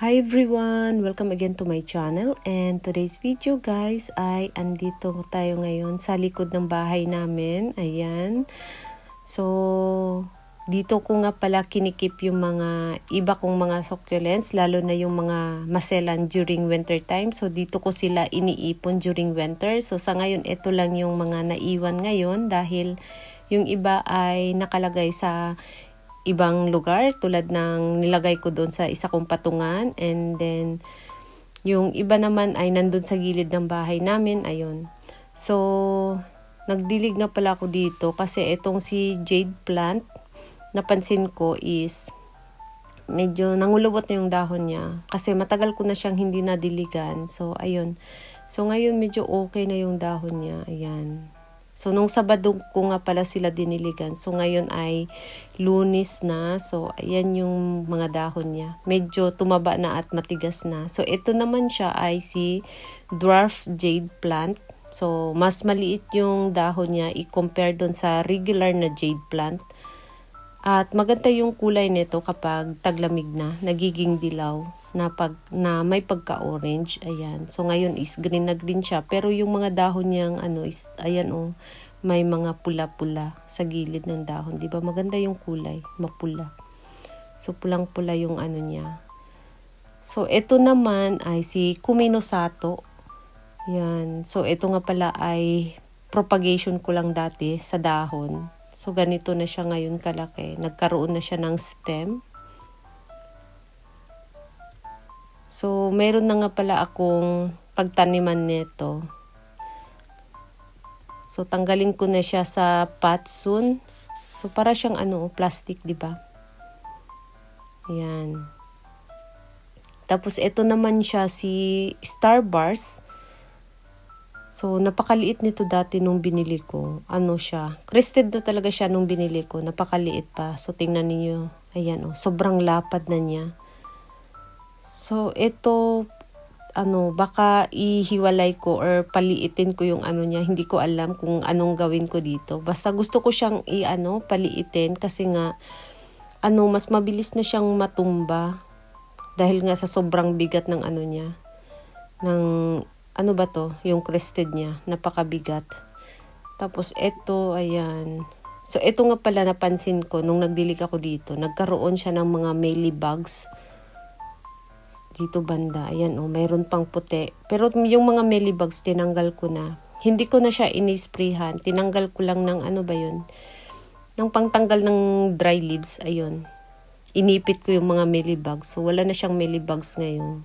Hi everyone! Welcome again to my channel and today's video guys ay andito tayo ngayon sa likod ng bahay namin. Ayan. So, dito ko nga pala kinikip yung mga iba kong mga succulents lalo na yung mga maselan during winter time. So, dito ko sila iniipon during winter. So, sa ngayon ito lang yung mga naiwan ngayon dahil yung iba ay nakalagay sa ibang lugar tulad ng nilagay ko doon sa isa kong patungan. And then yung iba naman ay nandun sa gilid ng bahay namin ayun. So nagdilig nga pala ako dito kasi itong si jade plant napansin ko is medyo nangulubot na yung dahon niya kasi matagal ko na siyang hindi nadiligan. So ayun. So ngayon medyo okay na yung dahon niya. Ayan So, nung Sabado ko nga pala sila diniligan. So, ngayon ay lunis na. So, ayan yung mga dahon niya. Medyo tumaba na at matigas na. So, ito naman siya ay si dwarf jade plant. So, mas maliit yung dahon niya i-compare doon sa regular na jade plant. At maganda yung kulay nito kapag taglamig na, nagiging dilaw na pag na may pagka-orange. Ayan. So ngayon is green na green siya, pero yung mga dahon niyang ano is ayan oh, may mga pula-pula sa gilid ng dahon. ba? Maganda yung kulay, mapula. So pulang-pula yung ano niya. So ito naman ay si Kumino Sato. Yan. So ito nga pala ay propagation ko lang dati sa dahon. So ganito na siya ngayon kalaki. Nagkaroon na siya ng stem. So, meron na nga pala akong pagtaniman nito. So, tanggalin ko na siya sa pot soon. So, para siyang ano, plastic, di ba? Ayan. Tapos, ito naman siya si Starbars. So, napakaliit nito dati nung binili ko. Ano siya? Crested na talaga siya nung binili ko. Napakaliit pa. So, tingnan niyo Ayan, oh. Sobrang lapad na niya. So, ito, ano, baka ihiwalay ko or paliitin ko yung ano niya. Hindi ko alam kung anong gawin ko dito. Basta gusto ko siyang i-ano, paliitin kasi nga, ano, mas mabilis na siyang matumba. Dahil nga sa sobrang bigat ng ano niya. Ng, ano ba to? Yung crested niya. Napakabigat. Tapos, ito, ayan. So, ito nga pala napansin ko nung nagdilig ako dito. Nagkaroon siya ng mga mealybugs. bugs dito banda. Ayan oh, mayroon pang puti. Pero yung mga mealybugs, tinanggal ko na. Hindi ko na siya inisprayhan. Tinanggal ko lang ng ano ba yun? Ng pangtanggal ng dry leaves. Ayun. Inipit ko yung mga mealybugs. So, wala na siyang mealybugs ngayon.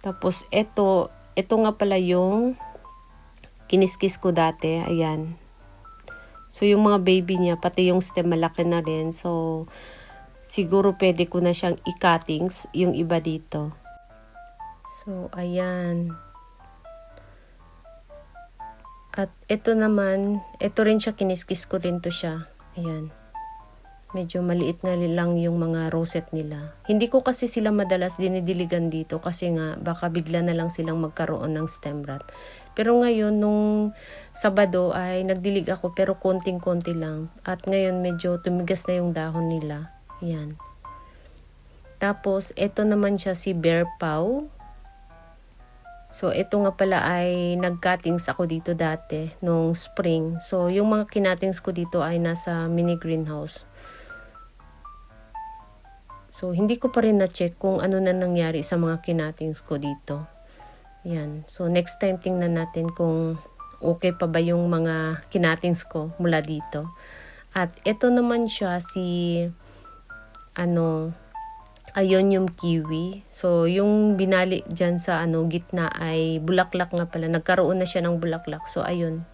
Tapos, ito, ito nga pala yung kiniskis ko dati. Ayan. So, yung mga baby niya, pati yung stem malaki na rin. So, siguro pwede ko na siyang i-cuttings yung iba dito. So, ayan. At ito naman, ito rin siya, kiniskis ko rin to siya. Ayan. Medyo maliit nga lang yung mga rosette nila. Hindi ko kasi sila madalas dinidiligan dito kasi nga baka bigla na lang silang magkaroon ng stem rot. Pero ngayon, nung Sabado ay nagdilig ako pero konting-konti lang. At ngayon medyo tumigas na yung dahon nila. Yan. Tapos, ito naman siya si Bear Paw. So, ito nga pala ay nag-cuttings ako dito dati, nung spring. So, yung mga kinatings ko dito ay nasa mini greenhouse. So, hindi ko pa rin na-check kung ano na nangyari sa mga kinatings ko dito. Yan. So, next time tingnan natin kung okay pa ba yung mga kinatings ko mula dito. At ito naman siya si ano, ayun yung kiwi. So, yung binali dyan sa ano, gitna ay bulaklak nga pala. Nagkaroon na siya ng bulaklak. So, ayun.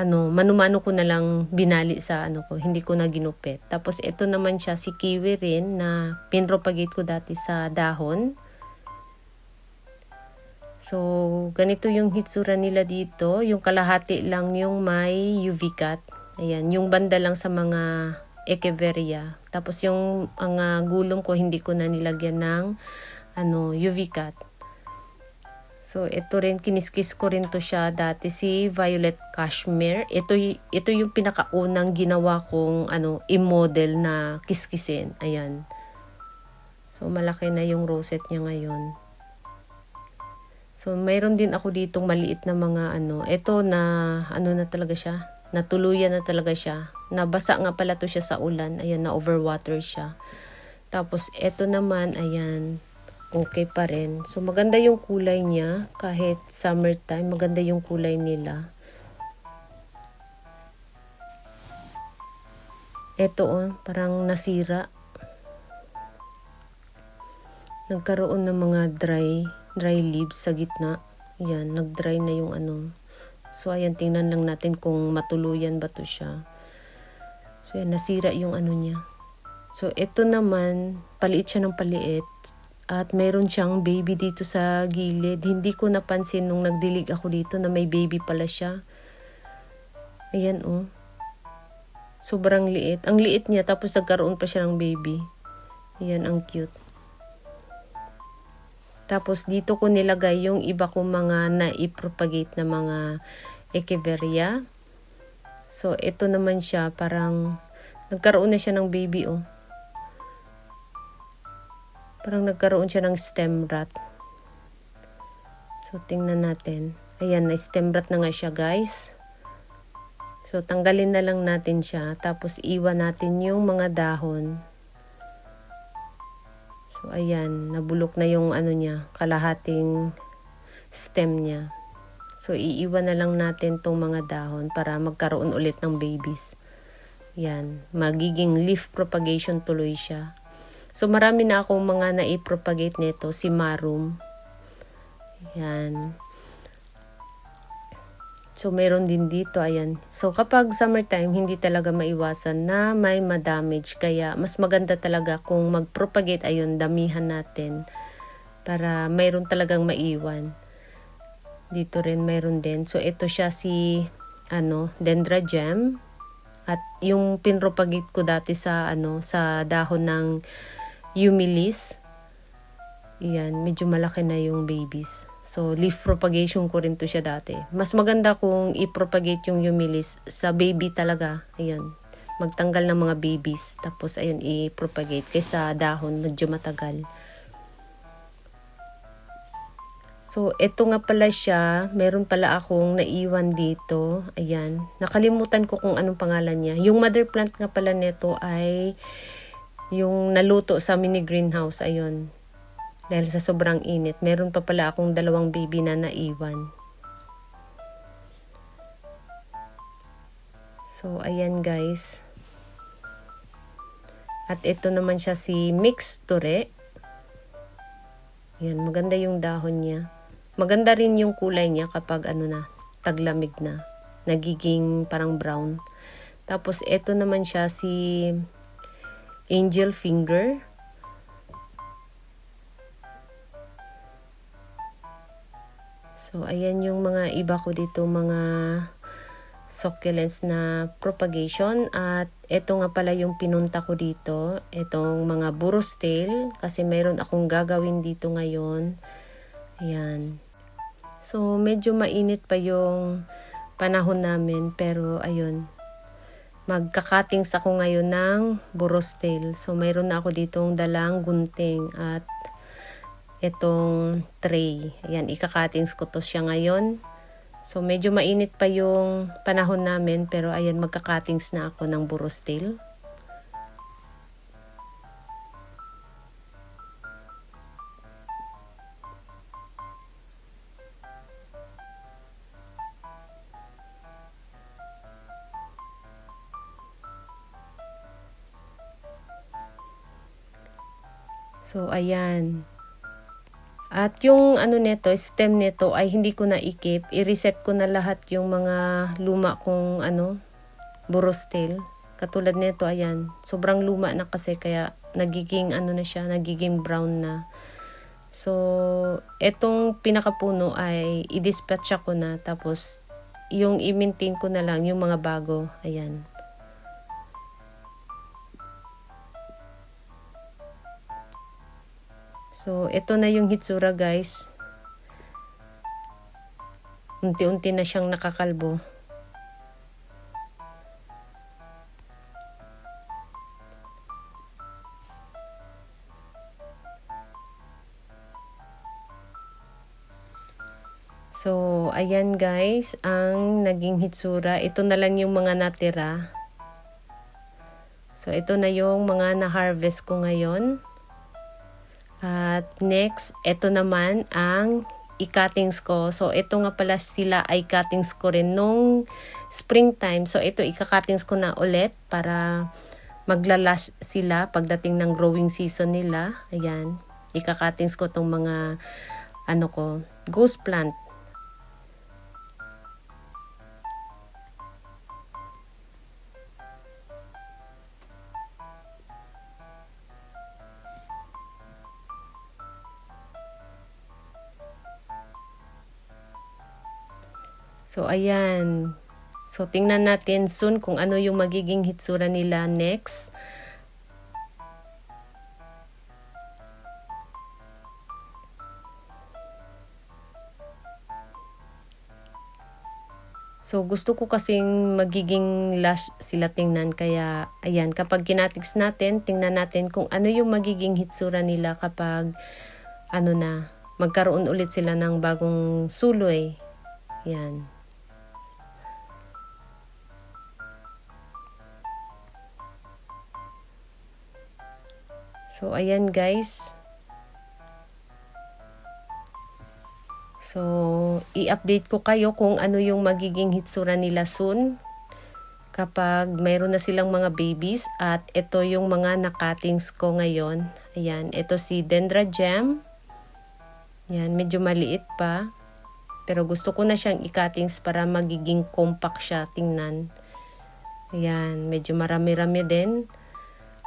Ano, manumano ko na lang binali sa ano ko, hindi ko na ginupit. Tapos ito naman siya si kiwi rin na pinropagate ko dati sa dahon. So, ganito yung hitsura nila dito. Yung kalahati lang yung may UV cut. Ayan, yung banda lang sa mga Echeveria. Tapos yung ang uh, gulong ko hindi ko na nilagyan ng ano UV cut. So ito rin kiniskis ko rin to siya dati si Violet Cashmere. Ito ito yung pinakaunang ginawa kong ano i-model na kiskisin. Ayan. So, malaki na yung rosette niya ngayon. So, mayroon din ako ditong maliit na mga ano. Ito na, ano na talaga siya. Natuluyan na talaga siya. Nabasa nga pala to siya sa ulan. Ayan, na overwater siya. Tapos, ito naman, ayan, okay pa rin. So, maganda yung kulay niya. Kahit summertime, maganda yung kulay nila. Ito, oh, parang nasira. Nagkaroon ng mga dry, dry leaves sa gitna. Yan, nag-dry na yung ano. So, ayan, tingnan lang natin kung matuluyan ba to siya. So, yan, nasira yung ano niya. So, ito naman, paliit siya ng paliit. At meron siyang baby dito sa gilid. Hindi ko napansin nung nagdilig ako dito na may baby pala siya. Ayan, oh. Sobrang liit. Ang liit niya, tapos nagkaroon pa siya ng baby. Ayan, ang cute. Tapos, dito ko nilagay yung iba kong mga na-propagate na mga echeveria. So, ito naman siya, parang nagkaroon na siya ng baby, oh. Parang nagkaroon siya ng stem rot. So, tingnan natin. Ayan, na stem rot na nga siya, guys. So, tanggalin na lang natin siya. Tapos, iwan natin yung mga dahon. So, ayan. Nabulok na yung ano niya, kalahating stem niya. So, iiwan na lang natin tong mga dahon para magkaroon ulit ng babies. Yan. Magiging leaf propagation tuloy siya. So, marami na akong mga na-propagate nito. Si Marum. Yan. So, meron din dito. Ayan. So, kapag summertime, hindi talaga maiwasan na may madamage. Kaya, mas maganda talaga kung mag-propagate. Ayun, damihan natin. Para mayroon talagang maiwan. Dito rin mayroon din. So, ito siya si, ano, Dendra Gem. At yung pinropagate ko dati sa, ano, sa dahon ng Humilis. Yan, medyo malaki na yung babies. So, leaf propagation ko rin to siya dati. Mas maganda kung i-propagate yung Humilis sa baby talaga. Ayan, magtanggal ng mga babies. Tapos, ayun, i-propagate. Kaysa dahon, medyo matagal. So, ito nga pala siya. Meron pala akong naiwan dito. Ayan. Nakalimutan ko kung anong pangalan niya. Yung mother plant nga pala nito ay yung naluto sa mini greenhouse, ayun. Dahil sa sobrang init, meron pa pala akong dalawang baby na naiwan. So, ayan guys. At ito naman siya si Mix Ture. Yan, maganda yung dahon niya. Maganda rin yung kulay niya kapag ano na, taglamig na. Nagiging parang brown. Tapos, ito naman siya si angel finger. So, ayan yung mga iba ko dito, mga succulents na propagation. At ito nga pala yung pinunta ko dito, itong mga burros tail. Kasi mayroon akong gagawin dito ngayon. Ayan. So, medyo mainit pa yung panahon namin. Pero, ayun, magkakatings ako ngayon ng borostel. So, mayroon na ako ditong dalang gunting at itong tray. Ayan, ikakatings ko to siya ngayon. So, medyo mainit pa yung panahon namin pero ayan, magkakatings na ako ng borostel. So, ayan. At yung ano nito, stem nito ay hindi ko na ikip. I-reset ko na lahat yung mga luma kong ano, borostel. Katulad nito, ayan. Sobrang luma na kasi kaya nagiging ano na siya, nagiging brown na. So, etong pinakapuno ay i-dispatch ko na. Tapos, yung i-maintain ko na lang yung mga bago. Ayan. So, ito na yung hitsura guys. Unti-unti na siyang nakakalbo. So, ayan guys, ang naging hitsura. Ito na lang yung mga natira. So, ito na yung mga na-harvest ko ngayon. At next, ito naman ang i-cuttings ko. So, ito nga pala sila ay cuttings ko rin nung springtime. So, ito ika-cuttings ko na ulit para maglalash sila pagdating ng growing season nila. Ayan. Ika-cuttings ko tong mga ano ko, goose plant. So, ayan. So, tingnan natin soon kung ano yung magiging hitsura nila next. So, gusto ko kasing magiging lash sila tingnan. Kaya, ayan, kapag kinatiks natin, tingnan natin kung ano yung magiging hitsura nila kapag, ano na, magkaroon ulit sila ng bagong suloy. Yan. So, ayan guys. So, i-update ko kayo kung ano yung magiging hitsura nila soon kapag mayroon na silang mga babies at ito yung mga nakatings ko ngayon. Ayan, ito si Dendra Jam. Yan, medyo maliit pa. Pero gusto ko na siyang i-cuttings para magiging compact siya tingnan. Ayan, medyo marami-rami din.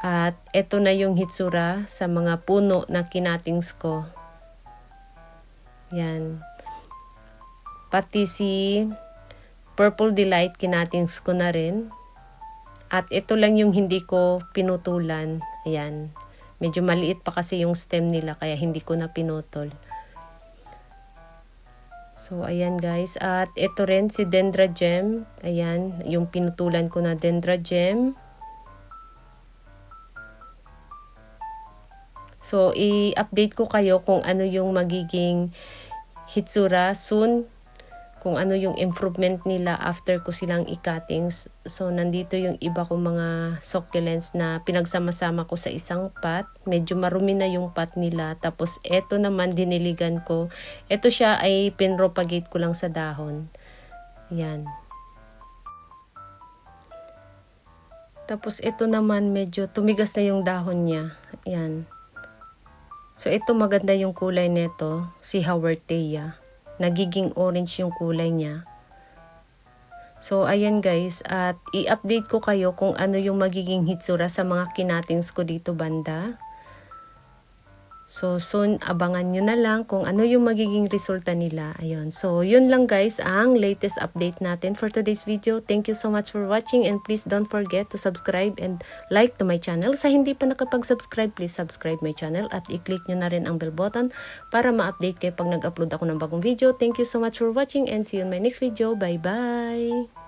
At ito na yung hitsura sa mga puno na kinatings ko. Yan. Pati si Purple Delight kinatings ko na rin. At ito lang yung hindi ko pinutulan. Ayan. Medyo maliit pa kasi yung stem nila kaya hindi ko na pinutol. So, ayan guys. At ito rin si Dendra Gem. Ayan, yung pinutulan ko na Dendra Gem. So, i-update ko kayo kung ano yung magiging hitsura soon. Kung ano yung improvement nila after ko silang i-cuttings. So, nandito yung iba kong mga succulents na pinagsama-sama ko sa isang pot. Medyo marumi na yung pot nila. Tapos, eto naman diniligan ko. Ito siya ay pinropagate ko lang sa dahon. Yan. Tapos, ito naman medyo tumigas na yung dahon niya. Yan. So, ito maganda yung kulay nito, si Hawertea. Nagiging orange yung kulay niya. So, ayan guys, at i-update ko kayo kung ano yung magiging hitsura sa mga kinatings ko dito banda. So, soon, abangan nyo na lang kung ano yung magiging resulta nila. Ayun. So, yun lang guys ang latest update natin for today's video. Thank you so much for watching and please don't forget to subscribe and like to my channel. Sa hindi pa nakapag-subscribe, please subscribe my channel at i-click nyo na rin ang bell button para ma-update kayo pag nag-upload ako ng bagong video. Thank you so much for watching and see you in my next video. Bye-bye!